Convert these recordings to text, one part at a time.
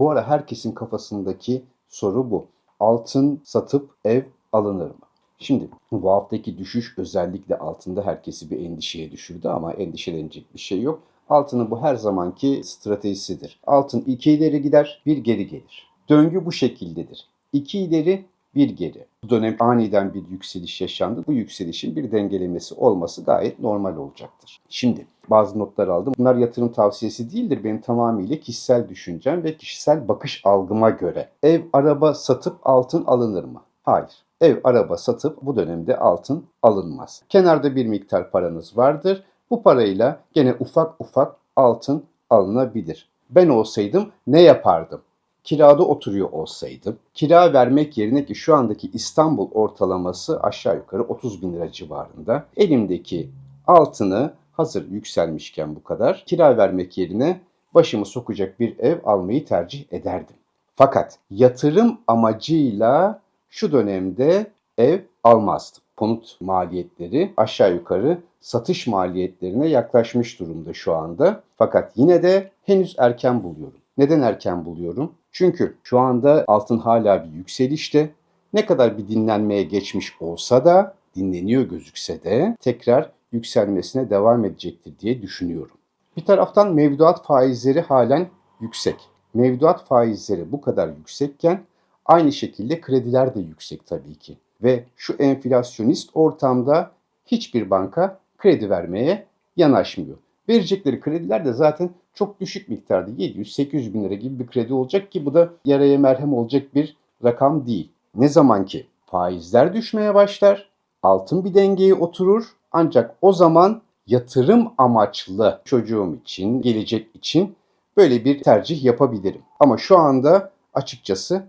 Bu ara herkesin kafasındaki soru bu. Altın satıp ev alınır mı? Şimdi bu haftaki düşüş özellikle altında herkesi bir endişeye düşürdü ama endişelenecek bir şey yok. Altının bu her zamanki stratejisidir. Altın iki ileri gider, bir geri gelir. Döngü bu şekildedir. İki ileri, bir geri. Bu dönem aniden bir yükseliş yaşandı. Bu yükselişin bir dengelemesi olması gayet normal olacaktır. Şimdi bazı notlar aldım. Bunlar yatırım tavsiyesi değildir. Benim tamamıyla kişisel düşüncem ve kişisel bakış algıma göre. Ev, araba satıp altın alınır mı? Hayır. Ev, araba satıp bu dönemde altın alınmaz. Kenarda bir miktar paranız vardır. Bu parayla gene ufak ufak altın alınabilir. Ben olsaydım ne yapardım? Kirada oturuyor olsaydım, kira vermek yerine ki şu andaki İstanbul ortalaması aşağı yukarı 30 bin lira civarında. Elimdeki altını hazır yükselmişken bu kadar kira vermek yerine başımı sokacak bir ev almayı tercih ederdim. Fakat yatırım amacıyla şu dönemde ev almazdım. Konut maliyetleri aşağı yukarı satış maliyetlerine yaklaşmış durumda şu anda. Fakat yine de henüz erken buluyorum. Neden erken buluyorum? Çünkü şu anda altın hala bir yükselişte. Ne kadar bir dinlenmeye geçmiş olsa da, dinleniyor gözükse de tekrar yükselmesine devam edecektir diye düşünüyorum. Bir taraftan mevduat faizleri halen yüksek. Mevduat faizleri bu kadar yüksekken aynı şekilde krediler de yüksek tabii ki. Ve şu enflasyonist ortamda hiçbir banka kredi vermeye yanaşmıyor. Verecekleri krediler de zaten çok düşük miktarda 700-800 bin lira gibi bir kredi olacak ki bu da yaraya merhem olacak bir rakam değil. Ne zaman ki faizler düşmeye başlar, altın bir dengeye oturur ancak o zaman yatırım amaçlı çocuğum için, gelecek için böyle bir tercih yapabilirim. Ama şu anda açıkçası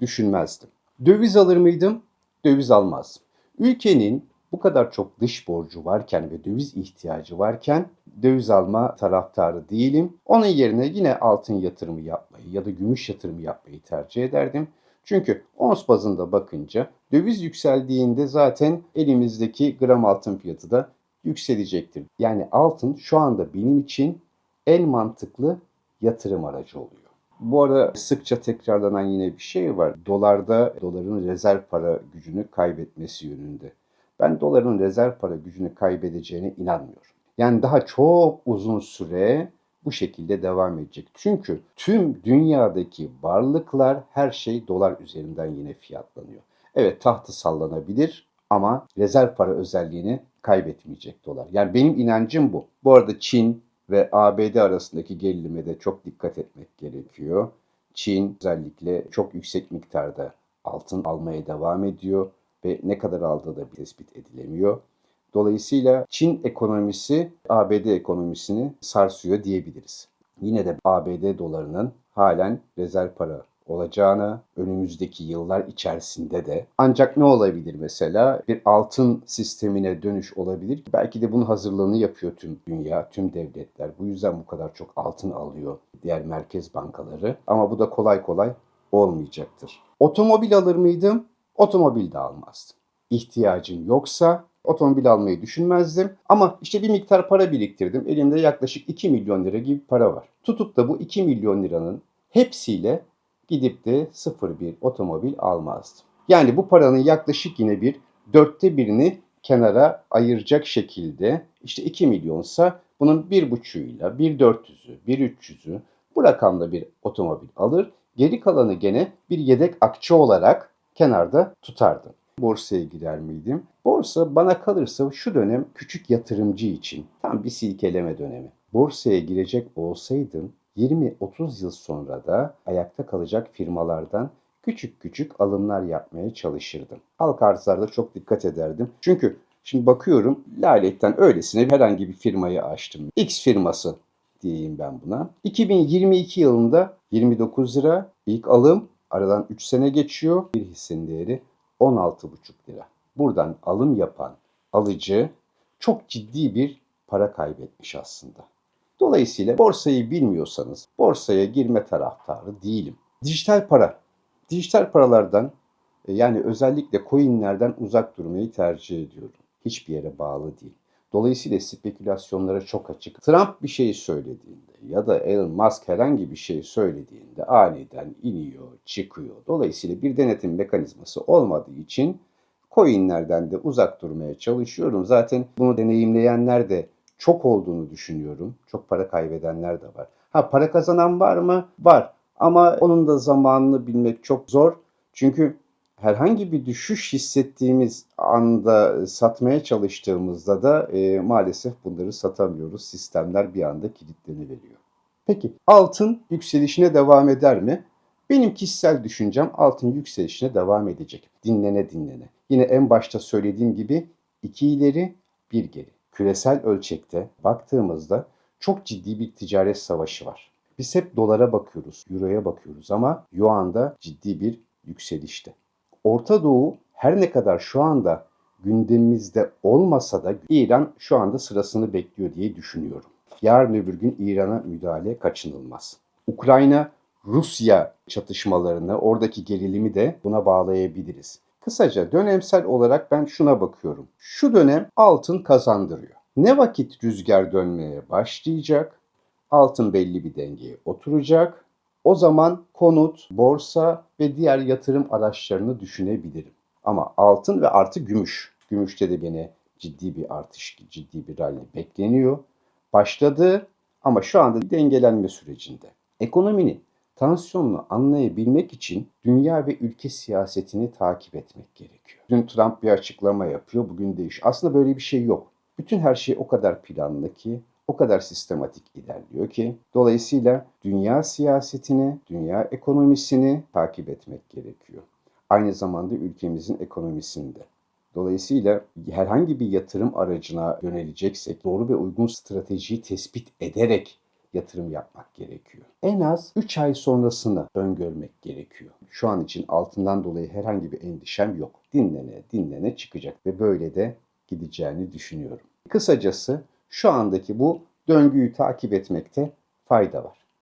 düşünmezdim. Döviz alır mıydım? Döviz almazdım. Ülkenin bu kadar çok dış borcu varken ve döviz ihtiyacı varken döviz alma taraftarı değilim. Onun yerine yine altın yatırımı yapmayı ya da gümüş yatırımı yapmayı tercih ederdim. Çünkü ons bazında bakınca döviz yükseldiğinde zaten elimizdeki gram altın fiyatı da yükselecektir. Yani altın şu anda benim için en mantıklı yatırım aracı oluyor. Bu ara sıkça tekrarlanan yine bir şey var. Dolarda doların rezerv para gücünü kaybetmesi yönünde. Ben doların rezerv para gücünü kaybedeceğine inanmıyorum. Yani daha çok uzun süre bu şekilde devam edecek. Çünkü tüm dünyadaki varlıklar her şey dolar üzerinden yine fiyatlanıyor. Evet tahtı sallanabilir ama rezerv para özelliğini kaybetmeyecek dolar. Yani benim inancım bu. Bu arada Çin ve ABD arasındaki gerilime de çok dikkat etmek gerekiyor. Çin özellikle çok yüksek miktarda altın almaya devam ediyor ve ne kadar aldığı da tespit edilemiyor. Dolayısıyla Çin ekonomisi ABD ekonomisini sarsıyor diyebiliriz. Yine de ABD dolarının halen rezerv para olacağını önümüzdeki yıllar içerisinde de ancak ne olabilir mesela bir altın sistemine dönüş olabilir. Belki de bunun hazırlığını yapıyor tüm dünya, tüm devletler. Bu yüzden bu kadar çok altın alıyor diğer merkez bankaları. Ama bu da kolay kolay olmayacaktır. Otomobil alır mıydım? Otomobil de almazdım. İhtiyacın yoksa otomobil almayı düşünmezdim. Ama işte bir miktar para biriktirdim. Elimde yaklaşık 2 milyon lira gibi para var. Tutup da bu 2 milyon liranın hepsiyle gidip de sıfır bir otomobil almazdım. Yani bu paranın yaklaşık yine bir dörtte birini kenara ayıracak şekilde işte 2 milyonsa bunun bir buçuğuyla bir 400'ü, bir 300'ü bu rakamda bir otomobil alır. Geri kalanı gene bir yedek akçe olarak kenarda tutardım. Borsaya girer miydim? Borsa bana kalırsa şu dönem küçük yatırımcı için tam bir silkeleme dönemi. Borsaya girecek olsaydım 20-30 yıl sonra da ayakta kalacak firmalardan küçük küçük alımlar yapmaya çalışırdım. Halk arzlarda çok dikkat ederdim. Çünkü şimdi bakıyorum laletten öylesine herhangi bir firmayı açtım. X firması diyeyim ben buna. 2022 yılında 29 lira ilk alım aradan 3 sene geçiyor. Bir hissenin değeri 16,5 lira. Buradan alım yapan alıcı çok ciddi bir para kaybetmiş aslında. Dolayısıyla borsayı bilmiyorsanız borsaya girme taraftarı değilim. Dijital para. Dijital paralardan e, yani özellikle coinlerden uzak durmayı tercih ediyorum. Hiçbir yere bağlı değil. Dolayısıyla spekülasyonlara çok açık. Trump bir şey söylediğinde ya da Elon Musk herhangi bir şey söylediğinde aniden iniyor, çıkıyor. Dolayısıyla bir denetim mekanizması olmadığı için coinlerden de uzak durmaya çalışıyorum. Zaten bunu deneyimleyenler de çok olduğunu düşünüyorum. Çok para kaybedenler de var. Ha para kazanan var mı? Var. Ama onun da zamanını bilmek çok zor. Çünkü herhangi bir düşüş hissettiğimiz anda satmaya çalıştığımızda da e, maalesef bunları satamıyoruz. Sistemler bir anda kilitleniveriyor. Peki altın yükselişine devam eder mi? Benim kişisel düşüncem altın yükselişine devam edecek. Dinlene dinlene. Yine en başta söylediğim gibi iki ileri bir geri. Küresel ölçekte baktığımızda çok ciddi bir ticaret savaşı var. Biz hep dolara bakıyoruz, euroya bakıyoruz ama yuanda ciddi bir yükselişte. Orta Doğu her ne kadar şu anda gündemimizde olmasa da İran şu anda sırasını bekliyor diye düşünüyorum. Yarın öbür gün İran'a müdahale kaçınılmaz. Ukrayna Rusya çatışmalarını, oradaki gerilimi de buna bağlayabiliriz. Kısaca dönemsel olarak ben şuna bakıyorum. Şu dönem altın kazandırıyor. Ne vakit rüzgar dönmeye başlayacak, altın belli bir dengeye oturacak. O zaman konut, borsa ve diğer yatırım araçlarını düşünebilirim. Ama altın ve artı gümüş. Gümüşte de gene ciddi bir artış, ciddi bir rally bekleniyor. Başladı ama şu anda dengelenme sürecinde. Ekonominin tansiyonunu anlayabilmek için dünya ve ülke siyasetini takip etmek gerekiyor. Dün Trump bir açıklama yapıyor, bugün değiş. Aslında böyle bir şey yok. Bütün her şey o kadar planlı ki, o kadar sistematik ilerliyor ki dolayısıyla dünya siyasetini, dünya ekonomisini takip etmek gerekiyor. Aynı zamanda ülkemizin ekonomisinde. Dolayısıyla herhangi bir yatırım aracına yöneleceksek doğru ve uygun stratejiyi tespit ederek yatırım yapmak gerekiyor. En az 3 ay sonrasını öngörmek gerekiyor. Şu an için altından dolayı herhangi bir endişem yok. Dinlene dinlene çıkacak ve böyle de gideceğini düşünüyorum. Kısacası şu andaki bu döngüyü takip etmekte fayda var.